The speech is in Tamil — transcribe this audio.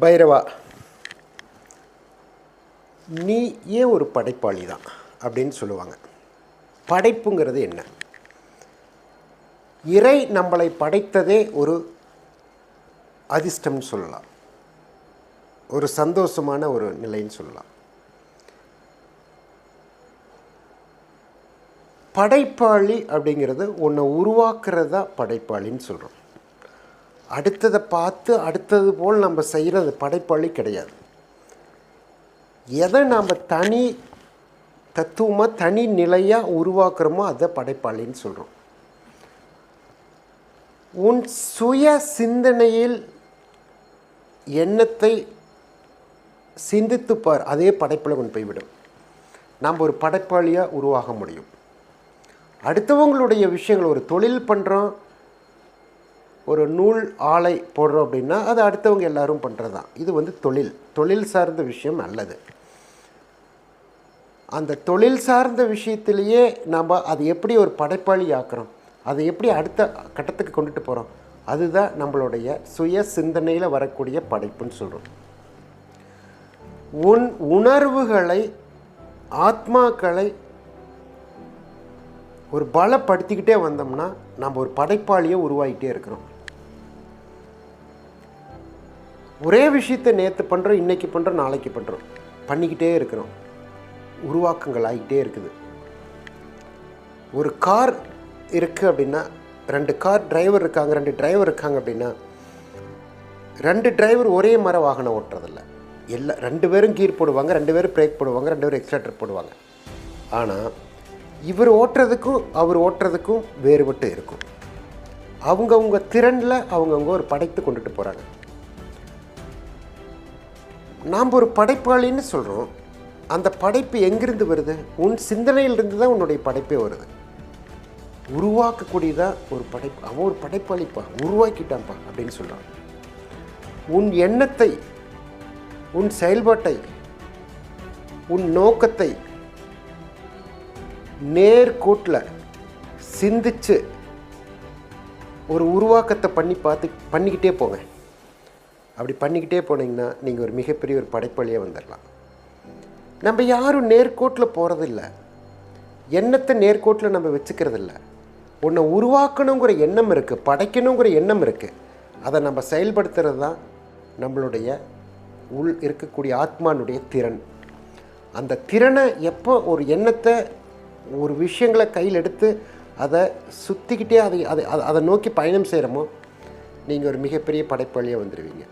பைரவா நீ ஏன் ஒரு படைப்பாளி தான் அப்படின்னு சொல்லுவாங்க. படைப்புங்கிறது என்ன? இறை நம்மளை படைத்ததே ஒரு அதிர்ஷ்டம்னு சொல்லலாம். ஒரு சந்தோஷமான ஒரு நிலைன்னு சொல்லலாம். படைப்பாளி அப்படிங்கிறது உன்னை உருவாக்குறதா படைப்பாளின்னு சொல்கிறோம் அடுத்ததை பார்த்து அடுத்தது போல் நம்ம செய்கிறது படைப்பாளி கிடையாது. எதை நாம் தனி தத்துவமாக தனி நிலையாக உருவாக்குறோமோ அதை படைப்பாளின்னு சொல்கிறோம் உன் சுய சிந்தனையில் எண்ணத்தை சிந்தித்துப்பார் அதே படைப்பில் கொண்டு போய்விடும் நாம் ஒரு படைப்பாளியாக உருவாக முடியும். அடுத்தவங்களுடைய விஷயங்கள் ஒரு தொழில் பண்ணுறோம் ஒரு நூல் ஆலை போடுறோம் அப்படின்னா அது அடுத்தவங்க எல்லாரும் பண்ணுறது தான் இது வந்து தொழில். தொழில் சார்ந்த விஷயம் நல்லது அந்த தொழில் சார்ந்த விஷயத்திலேயே நம்ம அது எப்படி ஒரு படைப்பாளி ஆக்குறோம்? அதை எப்படி அடுத்த கட்டத்துக்கு கொண்டுட்டு போகிறோம் அதுதான் நம்மளுடைய சுய சிந்தனையில் வரக்கூடிய படைப்புன்னு சொல்கிறோம் உன் உணர்வுகளை ஆத்மாக்களை ஒரு பலப்படுத்திக்கிட்டே வந்தோம்னா நம்ம ஒரு படைப்பாளியை உருவாகிட்டே இருக்கிறோம். ஒரே விஷயத்தை நேற்று பண்ணுறோம் இன்றைக்கி பண்ணுறோம் நாளைக்கு பண்ணுறோம் பண்ணிக்கிட்டே இருக்கிறோம். உருவாக்கங்கள் ஆகிட்டே இருக்குது. ஒரு கார் இருக்குது அப்படின்னா ரெண்டு கார் டிரைவர் இருக்காங்க ரெண்டு டிரைவர் இருக்காங்க அப்படின்னா ரெண்டு டிரைவர் ஒரே மர வாகனம் ஓட்டுறதில்ல. எல்லா ரெண்டு பேரும் கீர் போடுவாங்க ரெண்டு பேரும் பிரேக் போடுவாங்க ரெண்டு பேரும் எக்ஸ்ட்ரேட்டர் போடுவாங்க. ஆனால் இவர் ஓட்டுறதுக்கும் அவர் ஓட்டுறதுக்கும் வேறுபட்டு இருக்கும். அவங்கவுங்க திறனில் அவங்கவுங்க ஒரு படைத்து கொண்டுட்டு போகிறாங்க நாம் ஒரு படைப்பாளின்னு சொல்கிறோம் அந்த படைப்பு எங்கிருந்து வருது? உன் சிந்தனையிலிருந்து தான் உன்னுடைய படைப்பே வருது. உருவாக்கக்கூடியதான் ஒரு படைப்பு அவன் ஒரு படைப்பாளிப்பா உருவாக்கிட்டான்ப்பா அப்படின்னு சொல்கிறான் உன் எண்ணத்தை உன் செயல்பாட்டை உன் நோக்கத்தை நேர்கோட்டில் சிந்திச்சு ஒரு உருவாக்கத்தை பண்ணி பார்த்து பண்ணிக்கிட்டே போங்க அப்படி பண்ணிக்கிட்டே போனீங்கன்னா நீங்கள் ஒரு மிகப்பெரிய ஒரு படைப்பாளியாக வந்துடலாம் நம்ம யாரும் நேர்கோட்டில் போகிறதில்ல எண்ணத்தை நேர்கோட்டில் நம்ம வச்சுக்கிறதில்ல. உன்னை உருவாக்கணுங்கிற எண்ணம் இருக்குது படைக்கணுங்கிற எண்ணம் இருக்குது அதை நம்ம செயல்படுத்துறது தான் நம்மளுடைய உள் இருக்கக்கூடிய ஆத்மானுடைய திறன். அந்த திறனை எப்போ ஒரு எண்ணத்தை ஒரு விஷயங்களை கையில் எடுத்து அதை சுற்றிக்கிட்டே அதை அதை அதை- அதை நோக்கி பயணம் செய்கிறோமோ நீங்கள் ஒரு மிகப்பெரிய படைப்பாளியாக வந்துடுவீங்க.